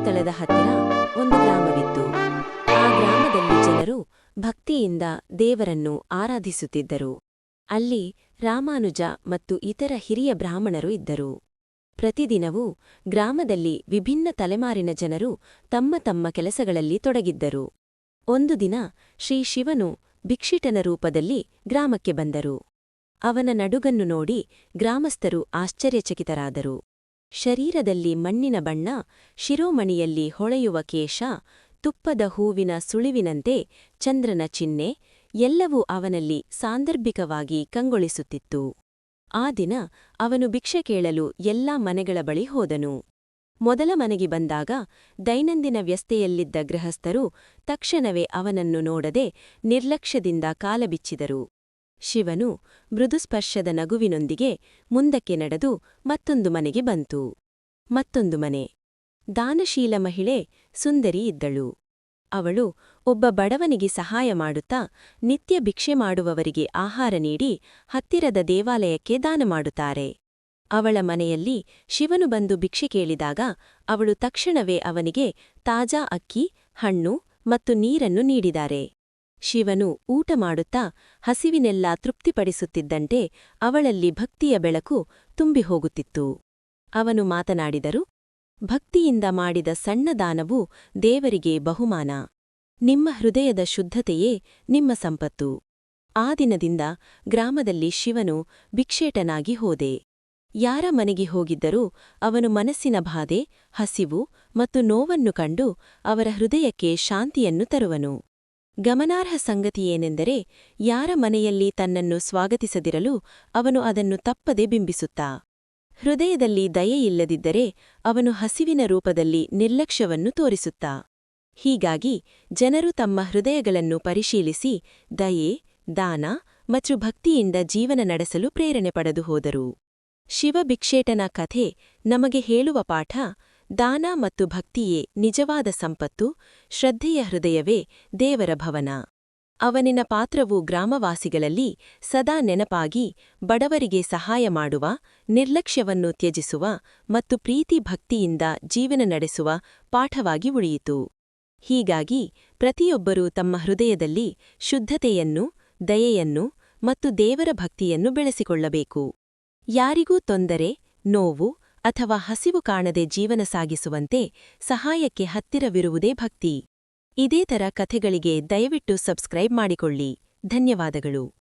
ಸ್ಥಳದ ಹತ್ತಿರ ಒಂದು ಗ್ರಾಮವಿತ್ತು. ಆ ಗ್ರಾಮದಲ್ಲಿ ಜನರು ಭಕ್ತಿಯಿಂದ ದೇವರನ್ನು ಆರಾಧಿಸುತ್ತಿದ್ದರು. ಅಲ್ಲಿ ರಾಮಾನುಜ ಮತ್ತು ಇತರ ಹಿರಿಯ ಬ್ರಾಹ್ಮಣರು ಇದ್ದರು. ಪ್ರತಿದಿನವೂ ಗ್ರಾಮದಲ್ಲಿ ವಿಭಿನ್ನ ತಲೆಮಾರಿನ ಜನರು ತಮ್ಮ ತಮ್ಮ ಕೆಲಸಗಳಲ್ಲಿ ತೊಡಗಿದ್ದರು. ಒಂದು ದಿನ ಶ್ರೀ ಶಿವನು ಭಿಕ್ಷಿಟನ ರೂಪದಲ್ಲಿ ಗ್ರಾಮಕ್ಕೆ ಬಂದರು. ಅವನ ನಡುಗನ್ನು ನೋಡಿ ಗ್ರಾಮಸ್ಥರು ಆಶ್ಚರ್ಯಚಕಿತರಾದರು. ಶರೀರದಲ್ಲಿ ಮಣ್ಣಿನ ಬಣ್ಣ, ಶಿರೋಮಣಿಯಲ್ಲಿ ಹೊಳೆಯುವ ಕೇಶ, ತುಪ್ಪದ ಹೂವಿನ ಸುಳಿವಿನಂತೆ ಚಂದ್ರನ ಚಿಹ್ನೆ ಎಲ್ಲವೂ ಅವನಲ್ಲಿ ಸಾಂದರ್ಭಿಕವಾಗಿ ಕಂಗೊಳಿಸುತ್ತಿತ್ತು. ಆ ದಿನ ಅವನು ಭಿಕ್ಷೆ ಕೇಳಲು ಎಲ್ಲಾ ಮನೆಗಳ ಬಳಿ ಹೋದನು. ಮೊದಲ ಮನೆಗೆ ಬಂದಾಗ ದೈನಂದಿನ ವ್ಯಸ್ತೆಯಲ್ಲಿದ್ದ ಗೃಹಸ್ಥರು ತಕ್ಷಣವೇ ಅವನನ್ನು ನೋಡದೆ ನಿರ್ಲಕ್ಷ್ಯದಿಂದ ಕಾಲಬಿಚ್ಚಿದರು. ಶಿವನು ಮೃದುಸ್ಪರ್ಶದ ನಗುವಿನೊಂದಿಗೆ ಮುಂದಕ್ಕೆ ನಡೆದು ಮತ್ತೊಂದು ಮನೆಗೆ ಬಂತು. ಮತ್ತೊಂದು ಮನೆ. ದಾನಶೀಲ ಮಹಿಳೆ ಸುಂದರಿ ಇದ್ದಳು. ಅವಳು ಒಬ್ಬ ಬಡವನಿಗೆ ಸಹಾಯ ಮಾಡುತ್ತಾ ನಿತ್ಯ ಭಿಕ್ಷೆ ಮಾಡುವವರಿಗೆ ಆಹಾರ ನೀಡಿ ಹತ್ತಿರದ ದೇವಾಲಯಕ್ಕೆ ದಾನ ಮಾಡುತ್ತಾರೆ. ಅವಳ ಮನೆಯಲ್ಲಿ ಶಿವನು ಬಂದು ಭಿಕ್ಷೆ ಕೇಳಿದಾಗ ಅವಳು ತಕ್ಷಣವೇ ಅವನಿಗೆ ತಾಜಾ ಅಕ್ಕಿ, ಹಣ್ಣು ಮತ್ತು ನೀರನ್ನು ನೀಡಿದ್ದಾರೆ. ಶಿವನು ಊಟ ಮಾಡುತ್ತಾ ಹಸಿವಿನೆಲ್ಲ ತೃಪ್ತಿಪಡಿಸುತ್ತಿದ್ದಂತೆ ಅವಳಲ್ಲಿ ಭಕ್ತಿಯ ಬೆಳಕು ತುಂಬಿ ಹೋಗುತ್ತಿತ್ತು. ಅವನು ಮಾತನಾಡಿದರು, ಭಕ್ತಿಯಿಂದ ಮಾಡಿದ ಸಣ್ಣ ದಾನವು ದೇವರಿಗೆ ಬಹುಮಾನ. ನಿಮ್ಮ ಹೃದಯದ ಶುದ್ಧತೆಯೇ ನಿಮ್ಮ ಸಂಪತ್ತು. ಆ ದಿನದಿಂದ ಗ್ರಾಮದಲ್ಲಿ ಶಿವನು ಭಿಕ್ಷೇಟನಾಗಿ ಹೋದೆ. ಯಾರ ಮನೆಗೆ ಹೋಗಿದ್ದರೂ ಅವನು ಮನಸ್ಸಿನ ಬಾಧೆ, ಹಸಿವು ಮತ್ತು ನೋವನ್ನು ಕಂಡು ಅವರ ಹೃದಯಕ್ಕೆ ಶಾಂತಿಯನ್ನು ತರುವನು. ಗಮನಾರ್ಹ ಸಂಗತಿಯೇನೆಂದರೆ ಯಾರ ಮನೆಯಲ್ಲಿ ತನ್ನನ್ನು ಸ್ವಾಗತಿಸದಿರಲು ಅವನು ಅದನ್ನು ತಪ್ಪದೆ ಬಿಂಬಿಸುತ್ತಾ. ಹೃದಯದಲ್ಲಿ ದಯೆಯಿಲ್ಲದಿದ್ದರೆ ಅವನು ಹಸಿವಿನ ರೂಪದಲ್ಲಿ ನಿರ್ಲಕ್ಷ್ಯವನ್ನು ತೋರಿಸುತ್ತಾ. ಹೀಗಾಗಿ ಜನರು ತಮ್ಮ ಹೃದಯಗಳನ್ನು ಪರಿಶೀಲಿಸಿ ದಯೆ, ದಾನ ಮತ್ತು ಭಕ್ತಿಯಿಂದ ಜೀವನ ನಡೆಸಲು ಪ್ರೇರಣೆ ಪಡೆದು ಹೋದರು. ಶಿವಭಿಕ್ಷೇಟನ ಕಥೆ ನಮಗೆ ಹೇಳುವ ಪಾಠ ದಾನ ಮತ್ತು ಭಕ್ತಿಯೇ ನಿಜವಾದ ಸಂಪತ್ತು, ಶ್ರದ್ಧೆಯ ಹೃದಯವೇ ದೇವರ ಭವನ. ಅವನಿನ ಪಾತ್ರವು ಗ್ರಾಮವಾಸಿಗಳಲ್ಲಿ ಸದಾ ನೆನಪಾಗಿ ಬಡವರಿಗೆ ಸಹಾಯ ಮಾಡುವ, ನಿರ್ಲಕ್ಷ್ಯವನ್ನು ತ್ಯಜಿಸುವ ಮತ್ತು ಪ್ರೀತಿ ಭಕ್ತಿಯಿಂದ ಜೀವನ ನಡೆಸುವ ಪಾಠವಾಗಿ ಉಳಿಯಿತು. ಹೀಗಾಗಿ ಪ್ರತಿಯೊಬ್ಬರೂ ತಮ್ಮ ಹೃದಯದಲ್ಲಿ ಶುದ್ಧತೆಯನ್ನು, ದಯೆಯನ್ನು ಮತ್ತು ದೇವರ ಭಕ್ತಿಯನ್ನು ಬೆಳೆಸಿಕೊಳ್ಳಬೇಕು. ಯಾರಿಗೂ ತೊಂದರೆ, ನೋವು ಅಥವಾ ಹಸಿವು ಕಾಣದೆ ಜೀವನ ಸಾಗಿಸುವಂತೆ ಸಹಾಯಕ್ಕೆ ಹತ್ತಿರವಿರುವುದೇ ಭಕ್ತಿ. ಇದೇ ಥರ ಕಥೆಗಳಿಗೆ ದಯವಿಟ್ಟು ಸಬ್ಸ್ಕ್ರೈಬ್ ಮಾಡಿಕೊಳ್ಳಿ. ಧನ್ಯವಾದಗಳು.